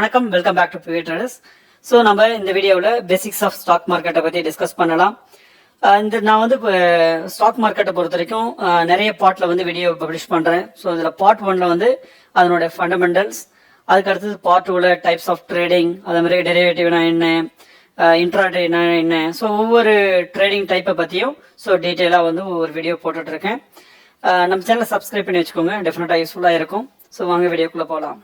வணக்கம் welcome back to BV traders so நம்ம இந்த வீடியோவில் பேசிக்ஸ் ஆஃப் ஸ்டாக் மார்க்கெட்டை பற்றி டிஸ்கஸ் பண்ணலாம். இந்த நான் வந்து இப்போ ஸ்டாக் மார்க்கெட்டை பொறுத்த வரைக்கும் நிறைய பாட்டில் வந்து வீடியோ பப்ளிஷ் பண்ணுறேன் ஸோ இதில் பார்ட் ஒன்ல வந்து அதனோட ஃபண்டமெண்டல்ஸ் அதுக்கு அடுத்தது பார்ட் டூவில் டைப்ஸ் ஆஃப் ட்ரேடிங் அதே மாதிரி டெரிவேட்டிவ்னா என்ன இன்ட்ராடேனா என்ன. ஸோ ஒவ்வொரு ட்ரேடிங் டைப்பை பற்றியும் ஸோ டீட்டெயிலாக வந்து ஒவ்வொரு வீடியோ போட்டுட்ருக்கேன் நம்ம சேனலை சப்ஸ்கிரைப் பண்ணி வச்சுக்கோங்க. டெஃபினட்டாக யூஸ்ஃபுல்லாக இருக்கும். ஸோ வாங்க வீடியோக்குள்ளே போகலாம்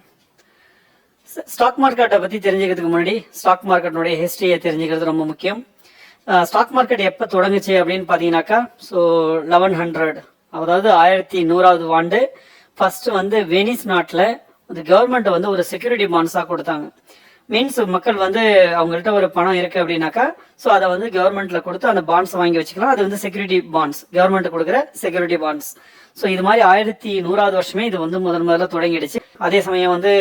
ஸ்டாக் மார்க்கெட்டை பற்றி தெரிஞ்சுக்கிறதுக்கு முன்னாடி ஸ்டாக் மார்க்கெட்டினுடைய ஹிஸ்ட்ரியை தெரிஞ்சுக்கிறது ரொம்ப முக்கியம். ஸ்டாக் மார்க்கெட் எப்போ தொடங்குச்சு அப்படின்னு பார்த்தீங்கன்னாக்கா ஸோ லெவன் ஹண்ட்ரட் அதாவது ஆயிரத்தி நூறாவது ஆண்டு ஃபர்ஸ்ட் வந்து வெனிஸ் நாட்டில் இந்த கவர்மெண்ட் வந்து ஒரு செக்யூரிட்டி பாண்ட்ஸாக கொடுத்தாங்க. மீன்ஸ் மக்கள் வந்து அவங்கள்ட்ட ஒரு பணம் இருக்கு அப்படின்னாக்கா ஸோ அதை வந்து கவர்மெண்ட்ல கொடுத்து அந்த பாண்ட்ஸ் வாங்கி வச்சுக்கலாம். அது வந்து செக்யூரிட்டி பாண்ட்ஸ் கவர்மெண்ட் கொடுக்குற செக்யூரிட்டி பாண்ட்ஸ் ஸோ இது மாதிரி ஆயிரத்தி நூறாவது வருஷமே இது வந்து முதன் முதல்ல தொடங்கிடுச்சு. அதே சமயம் வந்து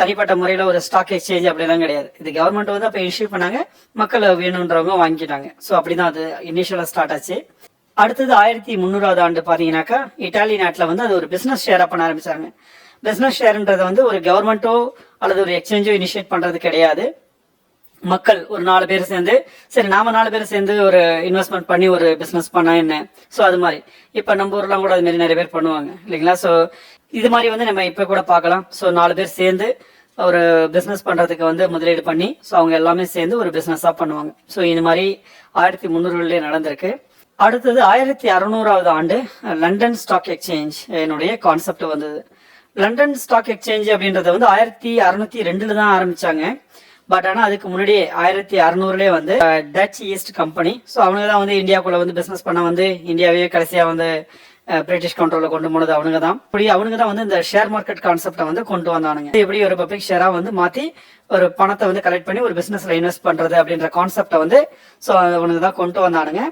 தனிப்பட்ட முறையில் ஒரு ஸ்டாக் எக்ஸ்சேஞ்ச் அப்படிலாம் கிடையாது. இது கவர்மெண்ட் வந்து அப்போ இஷ்யூ பண்ணாங்க. மக்கள் வேணுன்றவங்க வாங்கிட்டாங்க. ஸோ அப்படிதான் அது இனிஷியலாக ஸ்டார்ட் ஆச்சு. அடுத்தது ஆயிரத்தி முந்நூறாவது ஆண்டு பார்த்தீங்கன்னாக்கா இட்டாலி நாட்டில் வந்து அது ஒரு பிஸ்னஸ் ஷேராக பண்ண ஆரம்பிச்சாங்க. பிஸ்னஸ் ஷேர்ன்றது வந்து ஒரு கவர்மெண்ட்டோ அல்லது ஒரு எக்ஸ்சேஞ்சோ இனிஷியேட் பண்ணுறது கிடையாது. மக்கள் ஒரு நாலு பேர் சேர்ந்து சரி நாம நாலு பேர் சேர்ந்து ஒரு இன்வெஸ்ட்மெண்ட் பண்ணி ஒரு பிசினஸ் பண்ணா என்ன? ஸோ அது மாதிரி. இப்போ நம்ம ஊர்லாம் கூட அது மாதிரி நிறைய பேர் பண்ணுவாங்க இல்லைங்களா? ஸோ இது மாதிரி வந்து நம்ம இப்போ கூட பார்க்கலாம். ஸோ நாலு பேர் சேர்ந்து ஒரு பிஸ்னஸ் பண்றதுக்கு வந்து முதலீடு பண்ணி ஸோ அவங்க எல்லாமே சேர்ந்து ஒரு பிஸ்னஸாக பண்ணுவாங்க. ஸோ இது மாதிரி ஆயிரத்தி முந்நூறுலேயே நடந்திருக்கு. அடுத்தது ஆயிரத்தி அறுநூறாவது ஆண்டு லண்டன் ஸ்டாக் எக்ஸ்சேஞ்ச் என்னுடைய கான்செப்ட் வந்தது. லண்டன் ஸ்டாக் எக்ஸ்சேஞ்ச் அப்படின்றத வந்து ஆயிரத்தி அறுநூத்தி ரெண்டுல தான் ஆரம்பிச்சாங்க. பட் ஆனால் அதுக்கு முன்னாடியே ஆயிரத்தி அறநூறுலேயே வந்து டச் ஈஸ்ட் கம்பெனி ஸோ அவங்க தான் வந்து இந்தியாக்குள்ள வந்து பிஸ்னஸ் பண்ண வந்து இந்தியாவே கடைசியாக வந்து பிரிட்டிஷ் கண்ட்ரோலில் கொண்டு போனது அவனுங்க தான் இப்படி அவனுங்க தான் வந்து இந்த ஷேர் மார்க்கெட் கான்செப்டை வந்து கொண்டு வந்தானுங்க. இது எப்படி ஒரு பப்ளிக் ஷேராக வந்து மாற்றி ஒரு பணத்தை வந்து கலெக்ட் பண்ணி ஒரு பிஸ்னஸில் இன்வெஸ்ட் பண்ணுறது அப்படின்ற கான்செப்டை வந்து ஸோ அவனுங்க தான் கொண்டு வந்தானுங்க.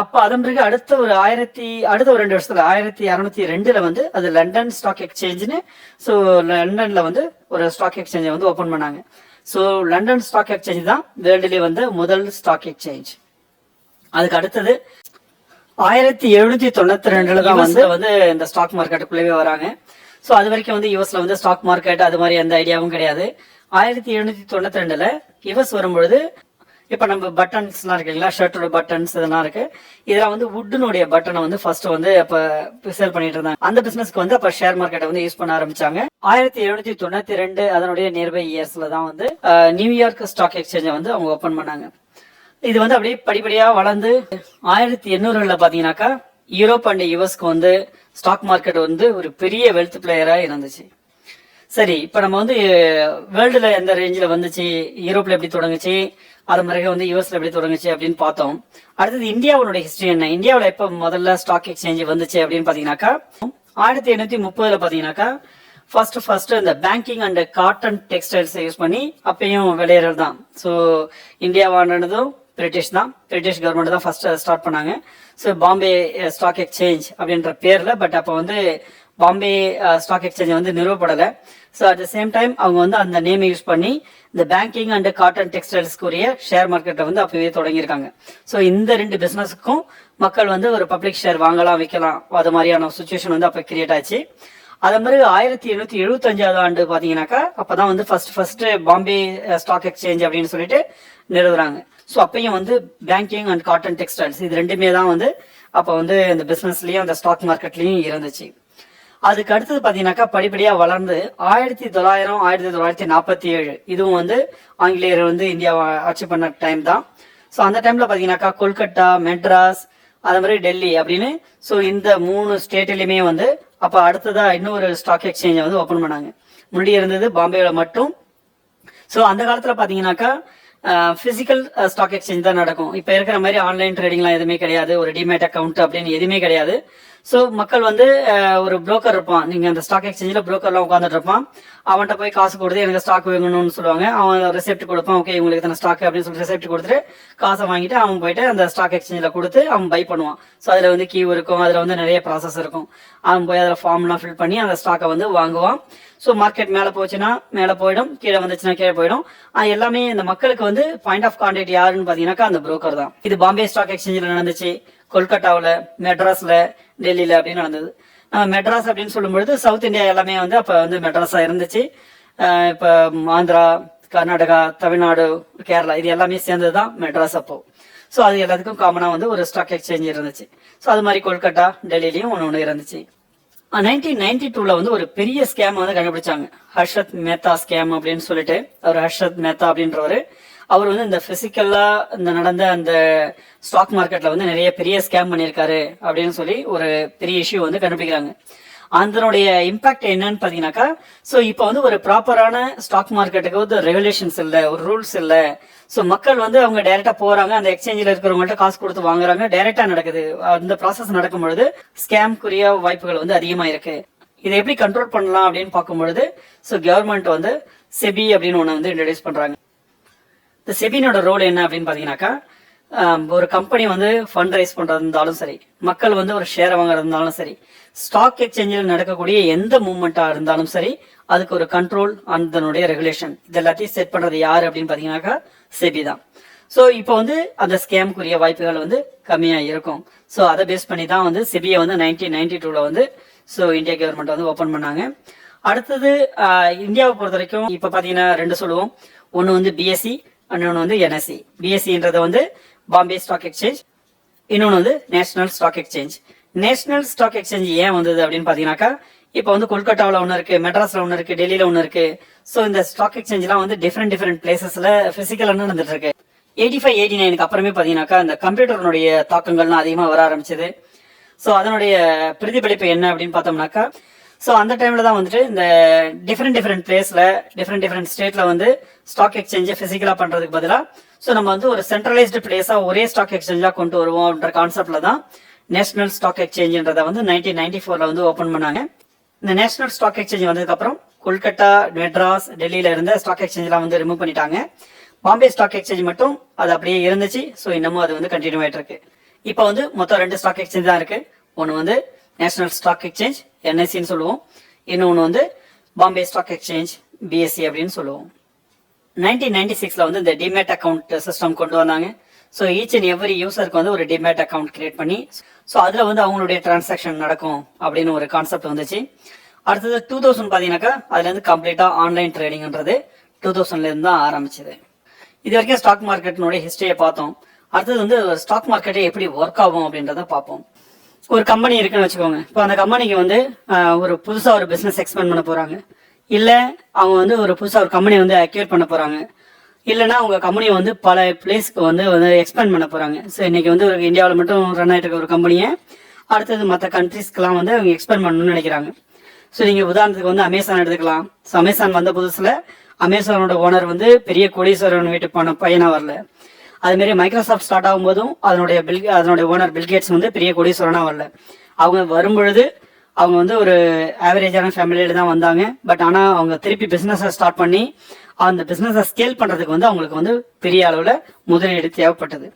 அப்போ அதன் பிறகு அடுத்த ஒரு ஆயிரத்தி அடுத்த ஒரு ரெண்டு வருஷத்துல ஆயிரத்தி அறுநூத்தி ரெண்டுல வந்து அது லண்டன் ஸ்டாக் எக்ஸ்சேஞ்சுன்னு ஸோ லண்டன்ல வந்து ஒரு ஸ்டாக் எக்ஸ்சேஞ்சை வந்து ஓப்பன் பண்ணாங்க. ஸோ லண்டன் ஸ்டாக் எக்ஸ்சேஞ்ச் தான் வேர்ல்டுலேயே வந்து முதல் ஸ்டாக் எக்ஸ்சேஞ்ச் அதுக்கு அடுத்தது ஆயிரத்தி எழுநூத்தி தொண்ணூத்தி ரெண்டுல தான் வந்து வந்து இந்த ஸ்டாக் மார்க்கெட்டுக்குள்ளவே வராங்க. ஸோ அது வரைக்கும் வந்து யூஎஸ்ல வந்து ஸ்டாக் மார்க்கெட் அது மாதிரி எந்த ஐடியாவும் கிடையாது. ஆயிரத்தி எழுநூத்தி தொண்ணூத்தி ரெண்டுல யுஎஸ் வரும்பொழுது இப்போ நம்ம பட்டன்ஸ்லாம் இருக்கு இல்லைங்களா? ஷர்ட்டோட பட்டன்ஸ் இதெல்லாம் இருக்கு. இதெல்லாம் வந்து வுட்டினுடைய பட்டனை வந்து ஃபர்ஸ்ட் வந்து இப்போ சேல் பண்ணிட்டு இருந்தாங்க. அந்த பிசினஸ்க்கு வந்து அப்போ ஷேர் மார்க்கெட்டை வந்து யூஸ் பண்ண ஆரம்பிச்சாங்க. ஆயிரத்தி எழுநூத்தி தொண்ணூத்தி ரெண்டு அதனுடைய நியர்பை இயர்ஸ்ல தான் வந்து நியூயார்க் ஸ்டாக் எக்ஸ்சேஞ்சை வந்து அவங்க ஓப்பன் பண்ணாங்க. இது வந்து அப்படியே படிப்படியாக வளர்ந்து ஆயிரத்தி எண்ணூறுகளில் பார்த்தீங்கன்னாக்கா யூரோப் அண்ட் யுஎஸ்க்கு வந்து ஸ்டாக் மார்க்கெட் வந்து ஒரு பெரிய வெல்த் பிளேயராக இருந்துச்சு. சரி இப்போ நம்ம வந்து வேர்ல்டுல எந்த ரேஞ்சில் வந்துச்சு? யூரோப்ல எப்படி தொடங்குச்சு? அது மாதிரி வந்து யூஎஸ்ல எப்படி தொடங்குச்சு அப்படின்னு பார்த்தோம். அடுத்தது இந்தியாவோட ஹிஸ்டரி என்ன? இந்தியாவில் எப்போ முதல்ல ஸ்டாக் எக்ஸ்சேஞ்ச் வந்துச்சு அப்படின்னு பார்த்தீங்கன்னாக்கா ஆயிரத்தி எண்ணூத்தி முப்பதுல பார்த்தீங்கன்னாக்கா ஃபர்ஸ்ட் ஃபர்ஸ்ட் இந்த banking and cotton textiles use பண்ணி அப்பயும் விளையிறது தான் ஸோ இந்தியா வாங்கினதும் பிரிட்டிஷ் தான். பிரிட்டிஷ் கவர்மெண்ட் தான் ஃபர்ஸ்ட் ஸ்டார்ட் uh, பண்ணாங்க. ஸோ பாம்பே ஸ்டாக் எக்ஸ்சேஞ்ச் அப்படின்ற பேரில் பட் அப்போ வந்து பாம்பே ஸ்டாக் எக்ஸ்சேஞ்ச் வந்து நிறுவப்படலை. So at the same time அவங்க வந்து அந்த நேம் யூஸ் பண்ணி இந்த பேங்கிங் அண்ட் காட்டன் டெக்ஸ்டைல்ஸ்க்குரிய ஷேர் மார்க்கெட்டை வந்து அப்பவே தொடங்கியிருக்காங்க. ஸோ இந்த ரெண்டு பிஸ்னஸுக்கும் மக்கள் வந்து ஒரு பப்ளிக் ஷேர் வாங்கலாம் விற்கலாம் அது மாதிரியான சுச்சுவேஷன் வந்து அப்போ கிரியேட் ஆச்சு. அதே மாதிரி ஆயிரத்தி எண்ணூத்தி எழுபத்தஞ்சாவது ஆண்டு பாத்தீங்கன்னாக்கா அப்பதான் வந்து first first Bombay stock exchange அப்படின்னு சொல்லிட்டு நிறுவுறாங்க. ஸோ அப்பயும் வந்து பேங்கிங் அண்ட் காட்டன் டெக்ஸ்டைல்ஸ் இது ரெண்டுமே தான் வந்து அப்போ வந்து இந்த பிசினஸ்லயும் அந்த ஸ்டாக் மார்க்கெட்லயும் இருந்துச்சு. அதுக்கு அடுத்தது பார்த்தீங்கன்னாக்கா படிப்படியாக வளர்ந்து ஆயிரத்தி தொள்ளாயிரம் ஆயிரத்தி தொள்ளாயிரத்தி நாற்பத்தி ஏழு இதுவும் வந்து ஆங்கிலேயர் வந்து இந்தியாவை ஆட்சி பண்ண டைம் தான். ஸோ அந்த டைம்ல பார்த்தீங்கன்னாக்கா கொல்கட்டா மெட்ராஸ் அது மாதிரி டெல்லி அப்படின்னு. ஸோ இந்த மூணு ஸ்டேட்லயுமே வந்து அப்போ அடுத்ததா இன்னொரு ஸ்டாக் எக்ஸ்சேஞ்சை வந்து ஓப்பன் பண்ணாங்க. முன்னாடி இருந்தது பாம்பேல மட்டும். ஸோ அந்த காலத்தில் பார்த்தீங்கன்னாக்கா பிசிக்கல் ஸ்டாக் எக்ஸ்சேஞ்ச் தான் நடக்கும். இப்போ இருக்கிற மாதிரி ஆன்லைன் ட்ரேடிங்லாம் எதுவுமே கிடையாது. ஒரு டிமேட் அக்கௌண்ட் அப்படின்னு எதுவுமே கிடையாது. ஸோ மக்கள் வந்து ஒரு புரோக்கர் இருப்பான். நீங்கள் அந்த ஸ்டாக் எக்ஸ்சேஞ்சில் புரோக்கர்லாம் உட்காந்துட்டு இருப்பான். அவன்கிட்ட போய் காசு கொடுத்து எனக்கு ஸ்டாக் வேணும்னு சொல்லுவாங்க. அவன் ரெசிப்ட் கொடுப்பான். ஓகே உங்களுக்கு இத்தனை ஸ்டாக் அப்படின்னு சொல்லி ரெசிப்ட் கொடுத்துட்டு காசை வாங்கிட்டு அவன் போயிட்டு அந்த ஸ்டாக் எக்ஸ்சேஞ்சில் கொடுத்து அவன் பை பண்ணுவான். ஸோ அதில் வந்து கியூ இருக்கும். அதில் வந்து நிறைய ப்ராசஸ் இருக்கும். அவன் போய் அதில் ஃபார்ம்லாம் ஃபில் பண்ணி அந்த ஸ்டாக்கை வந்து வாங்குவான். ஸோ மார்க்கெட் மேலே போச்சுன்னா மேலே போயிடும் கீழே வந்துச்சுன்னா கீழே போயிடும். எல்லாமே இந்த மக்களுக்கு வந்து பாயிண்ட் ஆஃப் கான்டாக்ட் யாருன்னு பார்த்தீங்கன்னாக்கா அந்த புரோக்கர் தான். இது பாம்பே ஸ்டாக் எக்ஸ்சேஞ்சில் நடந்துச்சு கொல்கட்டாவில் மெட்ராஸில் டெல்லியில் அப்படின்னு நடந்தது. நம்ம மெட்ராஸ் அப்படின்னு சொல்லும்பொழுது சவுத் இந்தியா எல்லாமே வந்து அப்போ வந்து மெட்ராஸாக இருந்துச்சு. இப்போ ஆந்திரா கர்நாடகா தமிழ்நாடு கேரளா இது எல்லாமே சேர்ந்தது தான் மெட்ராஸ் அப்போ. ஸோ அது எல்லாத்துக்கும் காமனாக வந்து ஒரு ஸ்டாக் எக்ஸ்சேஞ்ச் இருந்துச்சு. ஸோ அது மாதிரி கொல்கட்டா டெல்லிலையும் ஒன்று ஒன்று இருந்துச்சு. நைன்டீன் நைன்டி டூவில் வந்து ஒரு பெரிய ஸ்கேம் வந்து கண்டுபிடிச்சாங்க. ஹர்ஷத் மேத்தா ஸ்கேம் அப்படின்னு சொல்லிட்டு. அவர் ஹர்ஷத் மேத்தா அப்படின்றவர். அவர் வந்து இந்த பிசிக்கல்லா இந்த நடந்த அந்த ஸ்டாக் மார்க்கெட்ல வந்து நிறைய பெரிய ஸ்கேம் பண்ணியிருக்காரு அப்படின்னு சொல்லி ஒரு பெரிய இஷ்யூ வந்து கண்டுபிடிக்கிறாங்க. அதனுடைய இம்பாக்ட் என்னன்னு பார்த்தீங்கன்னாக்கா ஸோ இப்போ வந்து ஒரு ப்ராப்பரான ஸ்டாக் மார்க்கெட்டுக்கு வந்து ரெகுலேஷன்ஸ் இல்லை ஒரு ரூல்ஸ் இல்லை. ஸோ மக்கள் வந்து அவங்க டைரக்டா போறாங்க அந்த எக்ஸ்சேஞ்சில் இருக்கிறவங்கள்ட்ட காசு கொடுத்து வாங்குறாங்க டைரக்டா நடக்குது. அந்த ப்ராசஸ் நடக்கும் பொழுது ஸ்கேம்க்குரிய வாய்ப்புகள் வந்து அதிகமாக இருக்கு. இதை எப்படி கண்ட்ரோல் பண்ணலாம் அப்படின்னு பார்க்கும் பொழுது ஸோ கவர்மெண்ட் வந்து செபி அப்படின்னு ஒன்று வந்து இன்ட்ரடியூஸ் பண்றாங்க. இந்த செபினோட ரோல் என்ன அப்படின்னு பார்த்தீங்கன்னாக்கா ஒரு கம்பெனி வந்து ஃபண்ட் ரைஸ் பண்றது இருந்தாலும் சரி மக்கள் வந்து ஒரு ஷேரை வாங்குறது இருந்தாலும் சரி ஸ்டாக் எக்ஸ்சேஞ்சில் நடக்கக்கூடிய எந்த மூவ்மெண்ட்டா இருந்தாலும் சரி அதுக்கு ஒரு கண்ட்ரோல் அதனுடைய ரெகுலேஷன் இது எல்லாத்தையும் செட் பண்றது யாரு அப்படின்னு பாத்தீங்கன்னாக்கா செபி தான். ஸோ இப்போ வந்து அந்த ஸ்கேமுக்குரிய வாய்ப்புகள் வந்து கம்மியா இருக்கும். ஸோ அதை பேஸ் பண்ணி தான் வந்து செபியை வந்து நைன்டீன் நைன்டி டூல வந்து ஸோ இந்தியா கவர்மெண்ட் வந்து ஓப்பன் பண்ணாங்க. அடுத்தது இந்தியாவை பொறுத்த வரைக்கும் இப்போ பார்த்தீங்கன்னா ரெண்டு சொல்லுவோம். ஒன்று வந்து பிஎஸ்சி இன்னொன்று வந்து என்எஸ்சி பிஎஸ்சின்றது வந்து பாம்பே ஸ்டாக் எக்ஸ்சேஞ்ச் இன்னொன்று வந்து national stock exchange national stock exchange ஏன் வந்தது அப்படின்னு பார்த்தீங்கன்னாக்கா இப்போ வந்து கொல்கட்டாவில் ஒன்று இருக்கு மெட்ராஸ்ல ஒன்று இருக்கு டெல்லியில ஒன்று இருக்கு. ஸோ இந்த ஸ்டாக் எக்ஸ்சேஞ்ச்லாம் வந்து டிஃப்ரெண்ட் டிஃப்ரெண்ட் பிளேசஸ்ல பிசிக்கலாக நடந்துட்டு இருக்கு. எயிட்டி ஃபைவ் எயிட்டி நைனுக்கு அப்புறமே பார்த்தீங்கன்னாக்கா இந்த கம்ப்யூட்டர்னுடைய தாக்கங்கள்லாம் அதிகமாக வர ஆரம்பிச்சது. ஸோ அதனுடைய பிரதிபலிப்பு என்ன அப்படின்னு பார்த்தோம்னாக்கா ஸோ அந்த டைம்ல தான் வந்துட்டு இந்த டிஃப்ரெண்ட் டிஃப்ரெண்ட் பிளேஸ்ல டிஃப்ரெண்ட் டிஃப்ரெண்ட் ஸ்டேட்ல வந்து ஸ்டாக் எக்ஸ்சேஞ்சை ஃபிசிக்கலாக பண்றதுக்கு பதிலாக ஸோ நம்ம வந்து ஒரு சென்ட்ரலைஸ்டு பிளேஸாக ஒரே ஸ்டாக் எக்ஸ்சேஞ்சாக கொண்டு வருவோம் அப்படின்ற கான்செப்ட்ல தான் நேஷனல் ஸ்டாக் எக்ஸ்சேஞ்சுன்றத வந்து நைன்டீன் நைன்டி ஃபோர்ல வந்து ஓப்பன் பண்ணாங்க. இந்த நேஷனல் ஸ்டாக் எக்ஸ்சேஞ்ச் வந்ததுக்கு அப்புறம் கொல்கட்டா மெட்ராஸ் டெல்லியில இருந்த ஸ்டாக் எக்ஸ்சேஞ்ச்லாம் வந்து ரிமூவ் பண்ணிட்டாங்க. பாம்பே ஸ்டாக் எக்ஸ்சேஞ்ச் மட்டும் அது அப்படியே இருந்துச்சு. ஸோ இன்னமும் அது வந்து கண்டினியூ ஆயிட்டு இருக்கு இப்போ வந்து மொத்தம் ரெண்டு ஸ்டாக் எக்ஸ்சேஞ்ச் தான் இருக்கு. ஒன்று வந்து நேஷனல் ஸ்டாக் எக்ஸ்சேஞ்ச் என்எஸ்சின்னு சொல்லுவோம். இன்னொன்று வந்து பாம்பே ஸ்டாக் எக்ஸ்சேஞ்ச் பிஎஸ்சி அப்படின்னு சொல்லுவோம். நைன்டீன் நைன்டி சிக்ஸ்ல வந்து இந்த டிமேட் அக்கௌண்ட் சிஸ்டம் கொண்டு வந்தாங்க. ஸோ ஈச் அண்ட் எவ்ரி யூசருக்கு வந்து ஒரு டிமேட் அக்கௌண்ட் கிரியேட் பண்ணி ஸோ அதில் வந்து அவங்களுடைய டிரான்சாக்ஷன் நடக்கும் அப்படின்னு ஒரு கான்செப்ட் வந்துச்சு. அடுத்தது டூ தௌசண்ட் பார்த்தீங்கன்னாக்கா அதுலேருந்து கம்ப்ளீட்டாக ஆன்லைன் ட்ரேடிங்ன்றது டூ தௌசண்ட்லேருந்து தான் ஆரம்பிச்சது. இது வரைக்கும் ஸ்டாக் மார்க்கெட்டினுடைய ஹிஸ்டரியை பார்த்தோம். அடுத்தது வந்து ஸ்டாக் மார்க்கெட்டே எப்படி ஒர்க் ஆகும் அப்படின்றத பார்ப்போம். ஒரு கம்பெனி இருக்குன்னு வச்சுக்கோங்க. இப்போ அந்த கம்பெனிக்கு வந்து ஒரு புதுசாக ஒரு பிஸ்னஸ் எக்ஸ்பேண்ட் பண்ண போகிறாங்க இல்லை அவங்க வந்து ஒரு புதுசாக ஒரு கம்பெனி வந்து அக்யூர் பண்ண போகிறாங்க இல்லைன்னா அவங்க கம்பெனியை வந்து பல பிளேஸ்க்கு வந்து வந்து எக்ஸ்பேண்ட் பண்ண போகிறாங்க ஸோ இன்றைக்கி வந்து ஒரு இந்தியாவில் மட்டும் ரன் ஆகிட்டு இருக்க ஒரு கம்பெனியை அடுத்தது மற்ற கண்ட்ரீஸ்க்கெல்லாம் வந்து அவங்க எக்ஸ்பேண்ட் பண்ணணும்னு நினைக்கிறாங்க. ஸோ நீங்கள் உதாரணத்துக்கு வந்து அமேசான் எடுத்துக்கலாம். ஸோ அமேசான் வந்த புதுசில் அமேசானோட ஓனர் வந்து பெரிய கோடீஸ்வரன் வீட்டு பண பையனாக வரல. அதுமாரி மைக்ரோசாஃப்ட் ஸ்டார்ட் ஆகும்போதும் அதனுடைய பில் அதனுடைய ஓனர் பில்கேட்ஸ் வந்து பெரிய கோடீஸ்வரனாக வரல. அவங்க வரும்பொழுது அவங்க வந்து ஒரு ஆவரேஜான ஃபேமிலியில தான் வந்தாங்க. பட் ஆனால் அவங்க திருப்பி பிஸ்னஸை ஸ்டார்ட் பண்ணி அந்த பிஸ்னஸை ஸ்கேல் பண்ணுறதுக்கு வந்து அவங்களுக்கு வந்து பெரிய அளவில் முதலீடு தேவைப்பட்டது.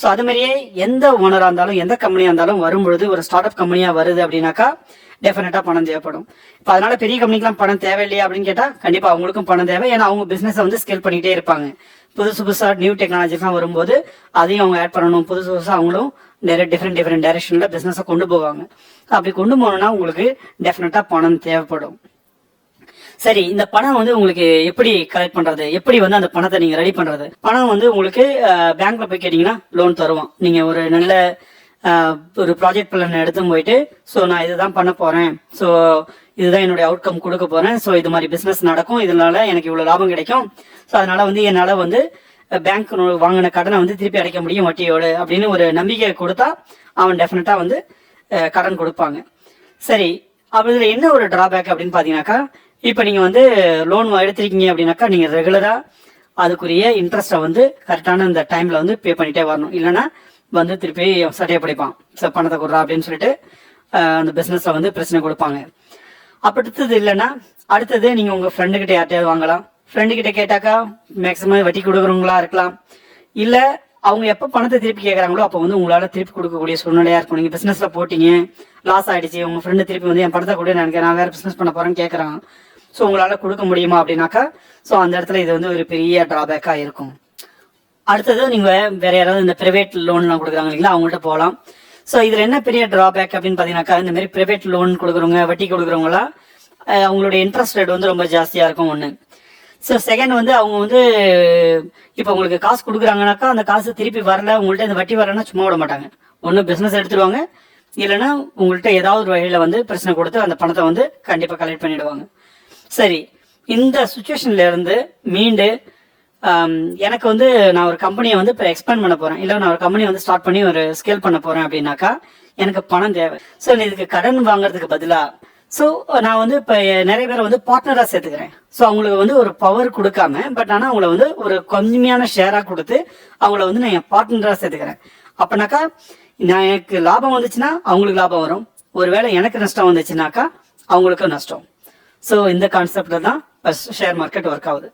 ஸோ அது மாதிரியே எந்த ஓனராக இருந்தாலும் எந்த கம்பெனியாக இருந்தாலும் வரும்பொழுது ஒரு ஸ்டார்ட் அப் கம்பெனியாக வருது அப்படின்னாக்கா டெஃபினட்டாக பணம் தேவைப்படும். இப்போ அதனால பெரிய கம்பெனிக்கெலாம் பணம் தேவையில்லையா அப்படின்னு கேட்டால் கண்டிப்பாக அவங்களுக்கும் பணம் தேவை. ஏன்னா அவங்க பிஸ்னஸை வந்து ஸ்கேல் பண்ணிகிட்டே இருப்பாங்க. புதுசு புதுசாக நியூ டெக்னாலஜிஸ்லாம் வரும்போது அதையும் அவங்க ஆட் பண்ணணும். புதுசு புதுசாக அவங்களும் நிறைய டிஃப்ரெண்ட் டிஃப்ரெண்ட் டைரக்ஷனில் பிஸ்னஸை கொண்டு போவாங்க. அப்படி கொண்டு போகணுன்னா உங்களுக்கு டெஃபினட்டாக பணம் தேவைப்படும். சரி இந்த பணம் வந்து உங்களுக்கு எப்படி கலெக்ட் பண்றது? எப்படி வந்து அந்த பணத்தை நீங்க ரெடி பண்றது? பணம் வந்து உங்களுக்கு பேங்க்ல போய் கேட்டீங்கன்னா லோன் தருவோம் நீங்க ஒரு நல்ல ஒரு ப்ராஜெக்ட் பிளான் எடுத்து போயிட்டு ஸோ நான் இதுதான் பண்ண போறேன். ஸோ இதுதான் என்னுடைய அவுட்கம் கொடுக்க போறேன். ஸோ இது மாதிரி பிசினஸ் நடக்கும். இதனால எனக்கு இவ்வளவு லாபம் கிடைக்கும். ஸோ அதனால வந்து என்னால வந்து பேங்க் வாங்கின கடனை வந்து திருப்பி அடைக்க முடியும் வட்டியோடு அப்படின்னு ஒரு நம்பிக்கை கொடுத்தா அவன் டெஃபினட்டா வந்து கடன் கொடுப்பாங்க. சரி அப்படி என்ன ஒரு டிராபேக் அப்படின்னு பாத்தீங்கன்னாக்கா இப்போ நீங்கள் வந்து லோன் எடுத்திருக்கீங்க அப்படின்னாக்கா நீங்கள் ரெகுலராக அதுக்குரிய இன்ட்ரெஸ்ட்டை வந்து கரெக்டான இந்த டைமில் வந்து பே பண்ணிட்டே வரணும். இல்லைன்னா வந்து திருப்பி சட்டையை படிப்பான். சார் பணத்தை கொடுறா அப்படின்னு சொல்லிட்டு அந்த பிஸ்னஸில் வந்து பிரச்சனை கொடுப்பாங்க. அப்ப அடுத்தது இல்லைன்னா அடுத்தது நீங்கள் உங்கள் ஃப்ரெண்டுக்கிட்ட யார்ட்டையாவது வாங்கலாம். ஃப்ரெண்டுகிட்ட கேட்டாக்கா மேக்சிமம் வட்டி கொடுக்குறவங்களா இருக்கலாம். இல்லை அவங்க எப்போ பணத்தை திருப்பி கேட்குறாங்களோ அப்போ வந்து உங்களால் திருப்பி கொடுக்கக்கூடிய சூழ்நிலையாக இருக்கும். நீங்கள் பிஸ்னஸில் போட்டீங்க லாஸ் ஆகிடுச்சு உங்கள் ஃப்ரெண்டு திருப்பி வந்து என் பணத்தை கூட நினைக்கிறேன் நான் வேறு பிஸ்னஸ் பண்ண போகிறேன்னு கேட்குறான் ஸோ உங்களால் கொடுக்க முடியுமா அப்படின்னாக்கா ஸோ அந்த இடத்துல இது வந்து ஒரு பெரிய ட்ராபேக்காக இருக்கும். அடுத்தது நீங்கள் வேற யாராவது இந்த ப்ரைவேட் லோன்லாம் கொடுக்குறாங்க இல்லைங்களா அவங்கள்ட்ட போகலாம். ஸோ இதில் என்ன பெரிய ட்ராபேக் அப்படின்னு பார்த்தீங்கன்னாக்கா இந்த மாதிரி ப்ரைவேட் லோன் கொடுக்குறவங்க வட்டி கொடுக்குறவங்களாம் அவங்களுடைய இன்ட்ரெஸ்ட் ரேட் வந்து ரொம்ப ஜாஸ்தியாக இருக்கும் ஒன்று ஸோ செகண்ட் வந்து அவங்க வந்து இப்போ உங்களுக்கு காசு கொடுக்குறாங்கனாக்கா அந்த காசு திருப்பி வரல உங்கள்ட்ட இந்த வட்டி வரலன்னா சும்மா விட மாட்டாங்க. ஒன்று பிஸ்னஸ் எடுத்துருவாங்க இல்லைன்னா உங்கள்கிட்ட ஏதாவது ஒரு வழியில் வந்து பிரச்சனை கொடுத்து அந்த பணத்தை வந்து கண்டிப்பாக கலெக்ட் பண்ணிடுவாங்க. சரி இந்த சுச்சுவேஷன்ல இருந்து மீண்டு எனக்கு வந்து நான் ஒரு கம்பெனியை வந்து இப்போ எக்ஸ்பேண்ட் பண்ண போறேன். இல்லை நான் ஒரு கம்பெனியை வந்து ஸ்டார்ட் பண்ணி ஒரு ஸ்கேல் பண்ண போறேன் அப்படின்னாக்கா எனக்கு பணம் தேவை. ஸோ இதுக்கு கடன் வாங்குறதுக்கு பதிலாக ஸோ நான் வந்து இப்போ நிறைய பேரை வந்து பார்ட்னராக சேர்த்துக்கிறேன். ஸோ அவங்களுக்கு வந்து ஒரு பவர் கொடுக்காம பட் ஆனால் அவங்கள வந்து ஒரு கம்மியான ஷேராக கொடுத்து அவங்கள வந்து நான் என் பார்ட்னராக சேர்த்துக்கிறேன். அப்படின்னாக்கா நான் எனக்கு லாபம் வந்துச்சுன்னா அவங்களுக்கு லாபம் வரும். ஒருவேளை எனக்கு நஷ்டம் வந்துச்சுனாக்கா அவங்களுக்கும் நஷ்டம். ஸோ இந்த கான்செப்டில் தான் ஷேர் மார்க்கெட் ஒர்க் ஆகுது.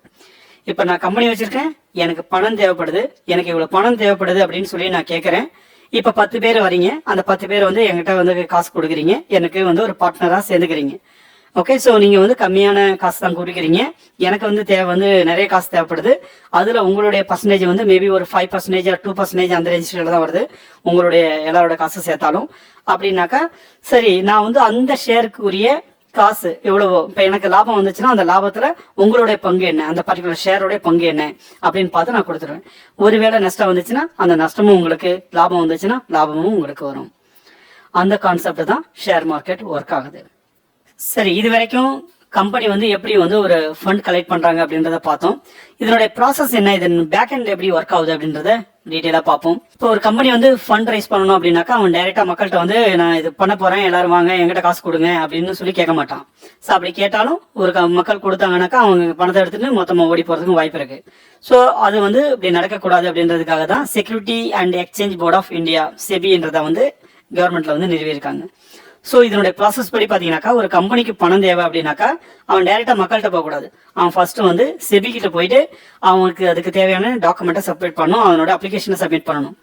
இப்போ நான் கம்பெனி வச்சுருக்கேன் எனக்கு பணம் தேவைப்படுது எனக்கு இவ்வளோ பணம் தேவைப்படுது அப்படின்னு சொல்லி நான் கேட்குறேன் இப்போ பத்து பேர் வரீங்க அந்த பத்து பேர் வந்து என்கிட்ட வந்து காசு கொடுக்குறீங்க எனக்கு வந்து ஒரு பார்ட்னராக சேர்ந்துக்கிறீங்க. ஓகே ஸோ நீங்கள் வந்து கம்மியான காசு தான் கொடுக்குறீங்க. எனக்கு வந்து தேவை வந்து நிறைய காசு தேவைப்படுது. அதில் உங்களுடைய பர்சன்டேஜ் வந்து மேபி ஒரு ஃபைவ் பர்சன்டேஜ் டூ பர்சன்டேஜ் அந்த ரேஞ்சில் தான் வருது. உங்களுடைய எல்லாரோட காசு சேர்த்தாலும். அப்படின்னாக்கா சரி நான் வந்து அந்த ஷேருக்கு உரிய காசு எவ்வளவோ. இப்போ எனக்கு லாபம் வந்துச்சுன்னா அந்த லாபத்துல உங்களுடைய பங்கு என்ன? அந்த பர்டிகுலர் ஷேரோடைய பங்கு என்ன? அப்படின்னு பார்த்து நான் கொடுத்துருவேன். ஒருவேளை நஷ்டம் வந்துச்சுன்னா அந்த நஷ்டமும் உங்களுக்கு லாபம் வந்துச்சுன்னா லாபமும் உங்களுக்கு வரும். அந்த கான்செப்ட் தான் ஷேர் மார்க்கெட் ஒர்க் ஆகுது. சரி இது வரைக்கும் கம்பெனி வந்து எப்படி வந்து ஒரு ஃபண்ட் கலெக்ட் பண்றாங்க அப்படின்றத பார்த்தோம். இதனுடைய ப்ராசஸ் என்ன? இதன் பேக் எண்ட் எப்படி ஒர்க் ஆகுது அப்படின்றத டீட்டெயிலாக பார்ப்போம். இப்போ ஒரு கம்பெனி வந்து ஃபண்ட் ரைஸ் பண்ணணும் அப்படின்னாக்கா அவன் டைரெக்டாக மக்கள்கிட்ட வந்து நான் இது பண்ண போறேன் எல்லாரும் வாங்க எங்கிட்ட காசு கொடுங்க அப்படின்னு சொல்லி கேட்க மாட்டான். ஸோ அப்படி கேட்டாலும் ஒரு க- மக்கள் கொடுத்தாங்கனாக்கா அவங்க பணத்தை எடுத்துட்டு மொத்தமாக ஓடி போகிறதுக்கும் வாய்ப்பு இருக்கு. ஸோ அது வந்து இப்படி நடக்கக்கூடாது அப்படின்றதுக்காக தான் security and exchange board of India செபின்றத வந்து கவர்மெண்ட்ல வந்து நிறுவியிருக்காங்க. ஸோ இதனுடைய ப்ராசஸ் படி பார்த்தீங்கன்னாக்கா ஒரு கம்பெனிக்கு பணம் தேவை அப்படின்னாக்கா அவன் டைரெக்டாக மக்கள்கிட்ட போகக்கூடாது. அவன் ஃபர்ஸ்ட் வந்து செபி கிட்ட போயிட்டு அவனுக்கு அதுக்கு தேவையான டாக்குமெண்ட்டை சப்மிட் பண்ணணும் அவனோட அப்ளிகேஷனை சப்மிட் பண்ணணும்.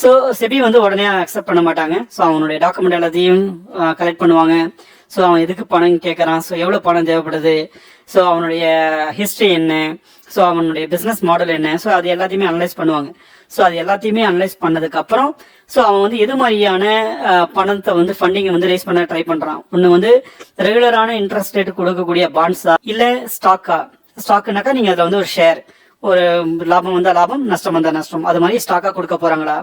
ஸோ செபி வந்து உடனே அக்செப்ட் பண்ண மாட்டாங்க. ஸோ அவனுடைய டாக்குமெண்ட் எல்லாத்தையும் கலெக்ட் பண்ணுவாங்க. ஸோ அவன் எதுக்கு பணம் கேட்குறான் ஸோ எவ்வளோ பணம் தேவைப்படுது? ஸோ அவனுடைய ஹிஸ்ட்ரி என்ன? ஸோ அவனுடைய பிஸ்னஸ் மாடல் என்ன? ஸோ அது எல்லாத்தையுமே அனலைஸ் பண்ணுவாங்க. ஸோ அது எல்லாத்தையுமே அனலைஸ் பண்ணதுக்கு அப்புறம் ஸோ அவன் வந்து எது மாதிரியான பணத்தை வந்து ஃபண்டிங்கை வந்து ரேஸ் பண்ண ட்ரை பண்றான். ஒன்று வந்து ரெகுலரான இன்ட்ரெஸ்ட் ரேட் கொடுக்கக்கூடிய பாண்ட்ஸா இல்லை ஸ்டாக்கா ஸ்டாக்குனாக்கா நீங்க அதில் வந்து ஒரு ஷேர் ஒரு லாபம் வந்தால் லாபம் நஷ்டம் வந்தால் நஷ்டம். அது மாதிரி ஸ்டாக்கா கொடுக்க போறாங்களா?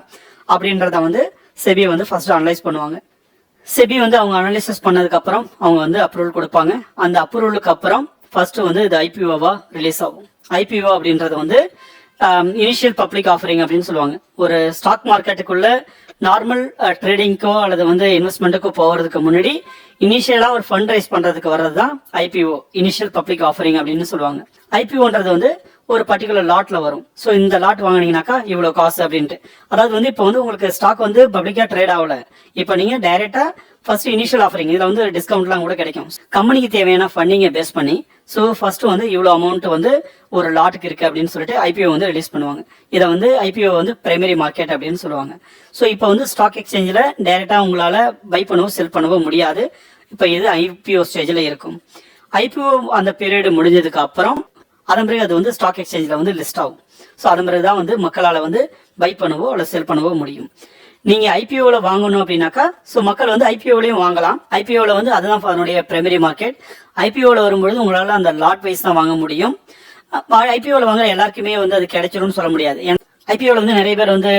அப்படின்றத வந்து செபி வந்து ஃபர்ஸ்ட் அனலைஸ் பண்ணுவாங்க. செபி வந்து அவங்க அனலிசிஸ் பண்ணதுக்கு அப்புறம் அவங்க வந்து அப்ரூவல் கொடுப்பாங்க. அந்த அப்ரூவலுக்கு அப்புறம் ஃபர்ஸ்ட் வந்து இது ஐபிஓவா ரிலீஸ் ஆகும். ஐபிஓ அப்படின்றது வந்து இனிஷியல் பப்ளிக் ஆஃபரிங் அப்படின்னு சொல்லுவாங்க. ஒரு ஸ்டாக் மார்க்கெட்டுக்குள்ள நார்மல் ட்ரேடிங்க்கோ அல்லது வந்து இன்வெஸ்ட்மெண்ட்டுக்கோ போகிறதுக்கு முன்னாடி இனிஷியலாக ஒரு ஃபண்ட் ரைஸ் பண்றதுக்கு வர்றது தான் ஐபிஓ இனிஷியல் பப்ளிக் ஆஃபரிங் அப்படின்னு சொல்லுவாங்க. ஐபிஓன்றது வந்து ஒரு பர்டிகுலர் லாட்ல வரும். ஸோ இந்த லாட் வாங்குனீங்கன்னாக்கா இவ்வளோ காசு அப்படின்ட்டு. அதாவது வந்து இப்போ வந்து உங்களுக்கு ஸ்டாக் வந்து பப்ளிக்காக ட்ரேட் ஆகல. இப்போ நீங்கள் டைரெக்டாக ஃபர்ஸ்ட் இனிஷியல் ஆஃபரிங் இதில் வந்து டிஸ்கவுண்ட்லாம் கூட கிடைக்கும். கம்பெனிக்கு தேவையான ஃபண்டிங்கை பேஸ் பண்ணி ஸோ ஃபர்ஸ்ட் வந்து இவ்வளோ அமௌண்ட் வந்து ஒரு லாட்டுக்கு இருக்கு அப்படின்னு சொல்லிட்டு ஐபிஓ வந்து ரிலீஸ் பண்ணுவாங்க. இதை வந்து ஐபிஓ வந்து பிரைமரி மார்க்கெட் அப்படின்னு சொல்லுவாங்க. ஸோ இப்போ வந்து ஸ்டாக் எக்ஸ்சேஞ்சில் டைரெக்டாக உங்களால் பை பண்ணவோ செல் பண்ணவோ முடியாது. இப்போ இது ஐபிஓ ஸ்டேஜில் இருக்கும். ஐபிஓ அந்த பீரியடு முடிஞ்சதுக்கு அப்புறம் அதன் பிறகு அது வந்து ஸ்டாக் எக்ஸ்சேஞ்சில் வந்து லிஸ்ட் ஆகும். ஸோ அதன் பிறகு தான் வந்து மக்களால் வந்து பை பண்ணவோ அல்லது செல் பண்ணவோ முடியும். நீங்கள் ஐபிஓவில் வாங்கணும் அப்படின்னாக்கா ஸோ மக்கள் வந்து ஐபிஓலையும் வாங்கலாம். ஐபிஓவில் வந்து அதுதான் அதனுடைய பிரைமரி மார்க்கெட் ஐபிஓவில் வரும்பொழுது உங்களால் அந்த லாட் வைஸ் தான் வாங்க முடியும். ஐபிஓவில் வாங்குற எல்லாருக்குமே வந்து அது கிடைச்சிரும்னு சொல்ல முடியாது. ஐபிஓவில் வந்து நிறைய பேர் வந்து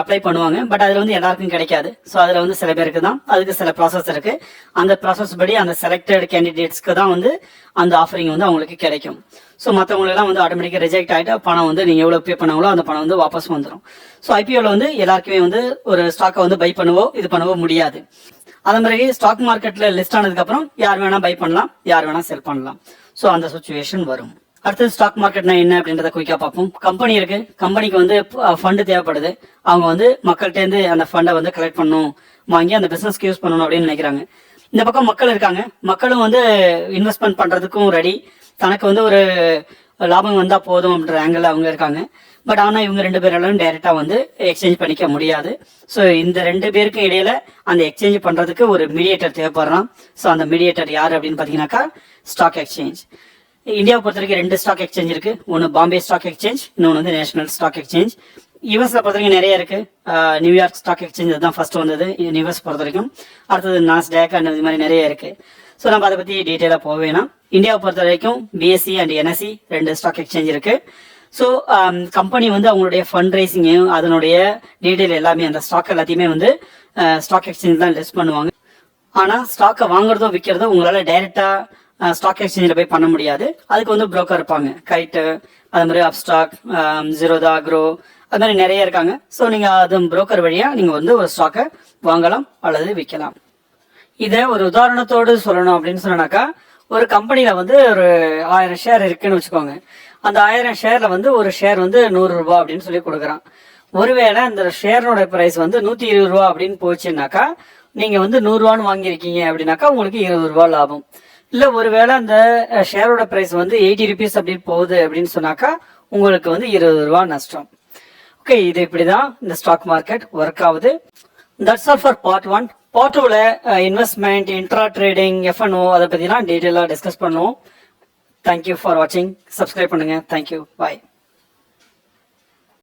அப்ளை பண்ணுவாங்க. பட் அதில் வந்து எல்லாருக்கும் கிடைக்காது. ஸோ அதில் வந்து சில பேருக்கு தான் அதுக்கு சில ப்ராசஸ் இருக்குது அந்த ப்ராசஸ் படி அந்த செலக்டட் கேண்டிடேட்ஸ்க்கு தான் வந்து அந்த ஆஃபரிங் வந்து அவங்களுக்கு கிடைக்கும். ஸோ மற்றவங்களெல்லாம் வந்து ஆட்டோமேட்டிக்காக ரிஜெக்ட் ஆகிட்டு பணம் வந்து நீங்கள் எவ்வளோ பே பண்ணாங்களோ அந்த பணம் வந்து வாபஸ் வந்துடும் ஸோ ஐபிஓல வந்து எல்லாருக்குமே வந்து ஒரு ஸ்டாக்கை வந்து பை பண்ணவோ இது பண்ணவோ முடியாது. அதன் மாதிரி ஸ்டாக் மார்க்கெட்ல லிஸ்ட் ஆனதுக்கப்புறம் யார் வேணால் பை பண்ணலாம் யார் வேணால் செல் பண்ணலாம். ஸோ அந்த சுச்சுவேஷன் வரும். அடுத்தது ஸ்டாக் மார்க்கெட்னா என்ன அப்படின்றத குயிக்கா பார்ப்போம். கம்பெனி இருக்கு. கம்பெனிக்கு வந்து ஃபண்டு தேவைப்படுது. அவங்க வந்து மக்கள்கிட்டேருந்து அந்த ஃபண்டை வந்து கலெக்ட் பண்ணணும் வாங்கி அந்த பிசினஸ்க்கு யூஸ் பண்ணணும் அப்படின்னு நினைக்கிறாங்க. இந்த பக்கம் மக்கள் இருக்காங்க. மக்களும் வந்து இன்வெஸ்ட்மெண்ட் பண்றதுக்கும் ரெடி தனக்கு வந்து ஒரு லாபம் வந்தா போதும் அப்படின்ற ஆங்கிள் அவங்க இருக்காங்க. பட் ஆனால் இவங்க ரெண்டு பேரெல்லாம் டைரெக்டாக வந்து எக்ஸ்சேஞ்ச் பண்ணிக்க முடியாது. ஸோ இந்த ரெண்டு பேருக்கும் இடையில அந்த எக்ஸ்சேஞ்ச் பண்ணுறதுக்கு ஒரு மீடியேட்டர் தேவைப்படுறான். ஸோ அந்த மீடியேட்டர் யார் அப்படின்னு பார்த்தீங்கன்னாக்கா ஸ்டாக் எக்ஸ்சேஞ்ச் இந்தியாவை பொறுத்த வரைக்கும் ரெண்டு ஸ்டாக் எக்ஸ்சேஞ்ச் இருக்கு. ஒன்று பாம்பே ஸ்டாக் எக்ஸ்சேஞ்ச் இன்னொன்று வந்து நேஷனல் ஸ்டாக் எக்ஸ்சேஞ்ச் யூஎஸ்ல பொறுத்த வரைக்கும் நிறைய இருக்கு. நியூயார்க் ஸ்டாக் எக்ஸ்சேஞ்ச் தான் ஃபர்ஸ்ட் வந்தது. யூஎஸ் பொறுத்த வரைக்கும். அடுத்தது நாஸ்டேக் அண்ட் இது மாதிரி நிறைய இருக்கு. ஸோ நம்ம அதை பற்றி டீட்டெயிலாக போக வேணாம். இந்தியாவை பொறுத்த வரைக்கும் பிஎஸ்சி அண்ட் என்எஸ்சி ரெண்டு ஸ்டாக் எக்ஸ்சேஞ்ச் இருக்கு. ஸோ கம்பெனி um, வந்து அவங்களுடைய ஃபண்ட் ரைசிங்கையும் அதனுடைய டீட்டெயில் எல்லாமே அந்த ஸ்டாக் எல்லாத்தையுமே வந்து uh, ஸ்டாக் எக்ஸ்சேஞ்ச் தான் லிஸ்ட் பண்ணுவாங்க. ஆனால் ஸ்டாக்கை வாங்குறதோ விற்கிறதோ உங்களால் டைரெக்டாக ஸ்டாக் எக்ஸ்சேஞ்சில் uh, போய் பண்ண முடியாது. அதுக்கு வந்து புரோக்கர் இருப்பாங்க. கைட்டு அது மாதிரி அப் ஸ்டாக் ஜீரோதா அக்ரோ அது மாதிரி நிறைய இருக்காங்க. ஸோ நீங்கள் அது ப்ரோக்கர் வழியாக நீங்கள் வந்து ஒரு ஸ்டாக்கை வாங்கலாம் அல்லது விற்கலாம் இதை ஒரு உதாரணத்தோடு சொல்லணும் அப்படின்னு சொன்னாக்கா ஒரு கம்பெனியில் வந்து ஒரு ஆயிரம் ஷேர் இருக்குன்னு வச்சுக்கோங்க. அந்த ஆயிரம் ஷேர்ல வந்து ஒரு ஷேர் வந்து நூறு ரூபாய் அப்படின்னு சொல்லி கொடுக்குறான். ஒருவேளை அந்த ஷேரோட பிரைஸ் வந்து நூத்தி இருபது ரூபா அப்படின்னு போச்சுன்னாக்கா நீங்க வந்து நூறுரூவான்னு வாங்கியிருக்கீங்க அப்படின்னாக்கா உங்களுக்கு இருபது ரூபா லாபம். இல்ல ஒருவேளை அந்த ஷேரோட பிரைஸ் வந்து எயிட்டி ருபீஸ் அப்படின்னு போகுது அப்படின்னு சொன்னாக்கா உங்களுக்கு வந்து இருபது ரூபா நஷ்டம். ஓகே இது இப்படிதான் இந்த ஸ்டாக் மார்க்கெட் ஒர்க் ஆகுது. That's all for part one part டூவில் இன்வெஸ்ட்மெண்ட் இன்ட்ரா ட்ரேடிங் எஃப்என்ஓ அதை பற்றிலாம் டீட்டெயிலாக டிஸ்கஸ் பண்ணுவோம். தேங்க்யூ ஃபார் வாட்சிங் சப்ஸ்கிரைப் பண்ணுங்கள் தேங்க்யூ பாய்